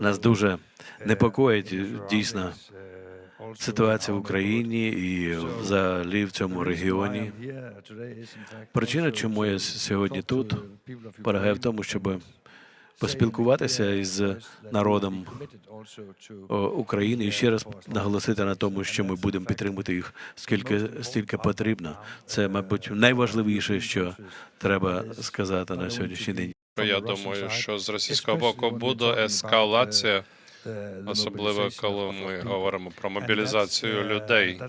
Нас дуже непокоїть дійсно ситуація в Україні і взагалі в цьому регіоні. Причина, чому я сьогодні тут, полягає в тому, щоб поспілкуватися із народом України і ще раз наголосити на тому, що ми будемо підтримувати їх скільки стільки потрібно. Це, мабуть, найважливіше, що треба сказати на сьогоднішній день. Я думаю, що з російського боку буде ескалація, особливо коли ми говоримо про мобілізацію людей.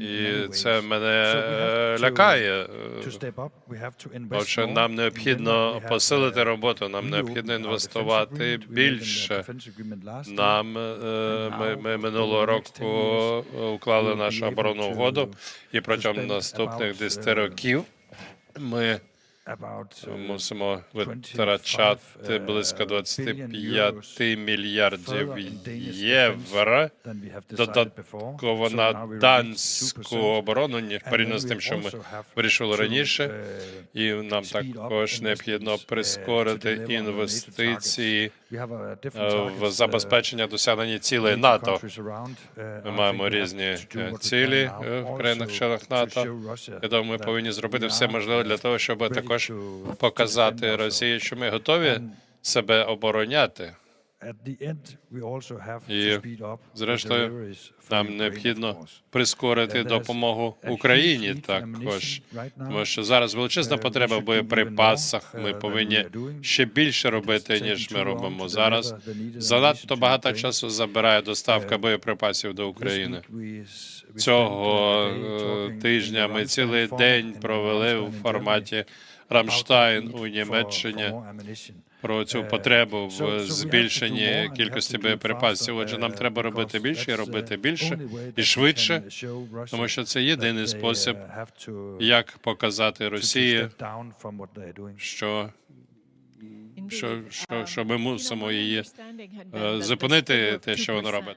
І це мене е, лякає. Отже, нам необхідно посилити роботу, нам необхідно інвестувати більше. Нам е, ми, ми минулого року уклали нашу оборонну угоду, і протягом наступних 10 років ми мусимо витрачати близько 25 мільярдів євро додатково на данську оборону, ні порівняно з тим, що ми вирішили раніше. І нам також необхідно прискорити інвестиції е, в забезпечення досягнення цілей НАТО. Ми маємо різні е, цілі е, в країнах-членах НАТО. Я думаю, ми повинні зробити все можливе для того, щоб також показати Росії, що ми готові себе обороняти. І, зрештою, Нам необхідно прискорити допомогу Україні також. Тому що зараз величезна потреба в боєприпасах. Ми повинні ще більше робити, ніж ми робимо зараз. Занадто багато часу забирає доставка боєприпасів до України. Цього е, тижня ми цілий день провели у форматі Рамштайн у Німеччині про цю потребу в збільшенні кількості боєприпасів. Отже, нам треба робити більше і робити більше і швидше, тому що це єдиний спосіб, як показати Росії, що, що, що, що ми мусимо її е, зупинити те, що вона робить.